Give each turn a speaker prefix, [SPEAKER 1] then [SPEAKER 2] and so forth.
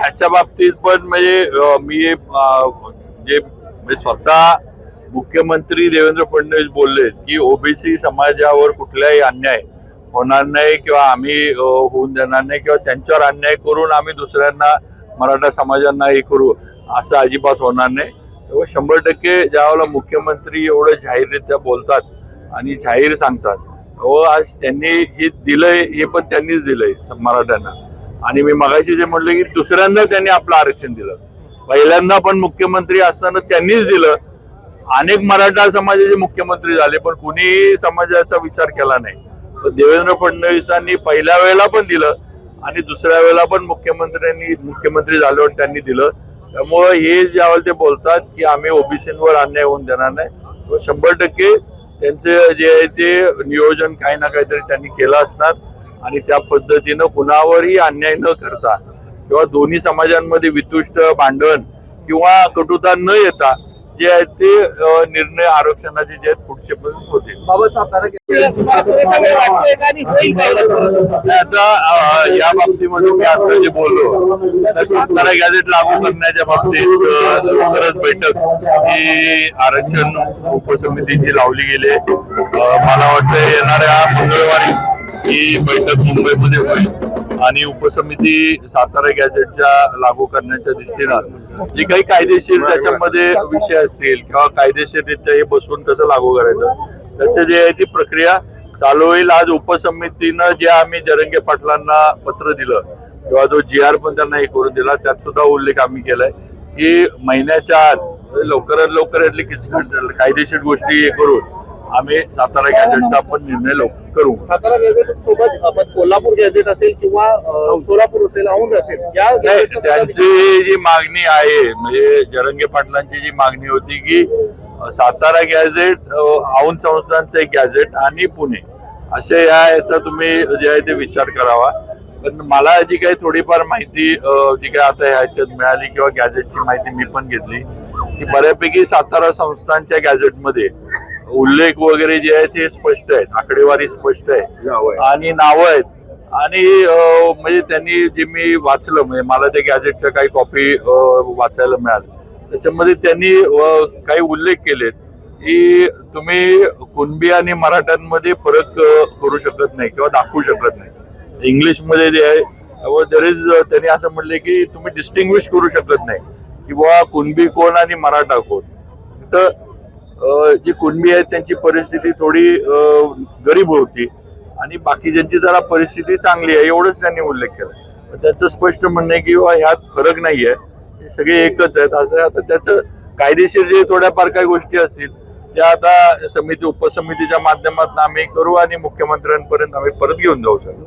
[SPEAKER 1] ह्याच्या बाबतीत पण म्हणजे मी जे म्हणजे स्वतः मुख्यमंत्री देवेंद्र फडणवीस बोलले की ओबीसी समाजावर कुठलाही अन्याय होणार नाही किंवा आम्ही होऊन देणार नाही किंवा त्यांच्यावर अन्याय करून आम्ही दुसऱ्यांना मराठा समाजांना हे करू असं अजिबात होणार नाही. तेव्हा शंभर टक्के ज्यावेळेला मुख्यमंत्री एवढं जाहीररित्या बोलतात आणि जाहीर सांगतात व आज त्यांनी हे दिलंय हे पण त्यांनीच दिलंय मराठ्यांना. आणि मी मगाशी जे म्हटलं की दुसऱ्यांदा त्यांनी आपलं आरक्षण दिलं. पहिल्यांदा पण मुख्यमंत्री असताना त्यांनीच दिलं. अनेक मराठा समाजाचे मुख्यमंत्री झाले पण कुणीही समाजाचा विचार केला नाही. तर देवेंद्र फडणवीसांनी पहिल्या वेळेला पण दिलं आणि दुसऱ्या वेळेला पण मुख्यमंत्र्यांनी मुख्यमंत्री झाल्यावर त्यांनी दिलं. त्यामुळं हे ज्यावेळेला ते बोलतात की आम्ही ओबीसींवर अन्याय होऊन देणार नाही. शंभर टक्के त्यांचे जे आहे ते नियोजन काही ना काहीतरी त्यांनी केलं असणार. आणि त्या पद्धतीनं कुणावरही अन्याय न करता किंवा दोन्ही समाजांमध्ये वितुष्ट भांडण किंवा कटुता न येता जे आहेत ते निर्णय आरक्षणाचे जे आहेत पुढचे पण
[SPEAKER 2] सातारा
[SPEAKER 1] आता या बाबतीमध्ये मी आता जे बोललो तर सातारा गॅझेट लागू करण्याच्या बाबतीत लवकरच बैठक ही आरक्षण उपसमितीची लावली गेली आहे. मला वाटतं येणाऱ्या मंगळवारी ही बैठक मुंबईमध्ये होईल. आणि उपसमिती सातारा गॅझेटच्या लागू करण्याच्या दृष्टीनं जे काही कायदेशीर त्याच्यामध्ये विषय असतील किंवा कायदेशीररित्या हे बसवून कसं लागू करायचं त्याचं जे आहे ती प्रक्रिया चालू होईल. आज उपसमितीनं जे आम्ही जरंगे पाटलांना पत्र दिलं किंवा जो जी आर पण त्यांना हे करून दिला त्यात सुद्धा उल्लेख आम्ही केलाय की महिन्याच्या आत लवकरात लवकर यातली किचकट कायदेशीर गोष्टी हे करून आम्ही सातारा गॅझेटचा आपण निर्णय लवकर करू.
[SPEAKER 3] सातारा गॅझेट सोबत आपण कोल्हापूर गॅझेट असेल किंवा सोलापूर असेल औंध असेल या
[SPEAKER 1] त्यांची जी मागणी आहे म्हणजे जरंगे पाटलांची जी मागणी होती की सातारा गॅझेट औंध संस्थांचं एक गॅझेट आणि पुणे असे या याचा तुम्ही जे आहे ते विचार करावा. पण मला जी काही थोडीफार माहिती जी काही आता ह्याच्यात मिळाली किंवा गॅझेटची माहिती मी पण घेतली की बऱ्यापैकी सातारा संस्थांच्या गॅझेटमध्ये उल्लेख वगैरे जे आहे ते स्पष्ट आहेत. आकडेवारी स्पष्ट आहे आणि नावं आहेत. आणि म्हणजे त्यांनी जे मी वाचलं म्हणजे मला त्या गॅझेटच्या काही कॉपी वाचायला मिळाल्या त्याच्यामध्ये त्यांनी काही उल्लेख केलेत की तुम्ही कुणबी आणि मराठ्यांमध्ये फरक करू शकत नाही किंवा दाखवू शकत नाही. इंग्लिशमध्ये जे आहे दर इज त्यांनी असं म्हणले की तुम्ही डिस्टिंग्विश करू शकत नाही. की बुवा कुणबी कोण आणि मराठा कोण. तर जी कुणबी आहेत त्यांची परिस्थिती थोडी गरीब होती. आणि बाकीच्यांची जरा परिस्थिती चांगली आहे एवढंच त्यांनी उल्लेख केला. त्याचं स्पष्ट म्हणणं आहे की बुवा ह्यात फरक नाही हे सगळे एकच आहेत. असं आता त्याचं कायदेशीर जे थोड्याफार काही गोष्टी असतील त्या आता समिती उपसमितीच्या माध्यमातून आम्ही करू आणि मुख्यमंत्र्यांपर्यंत आम्ही परत घेऊन जाऊ शकतो.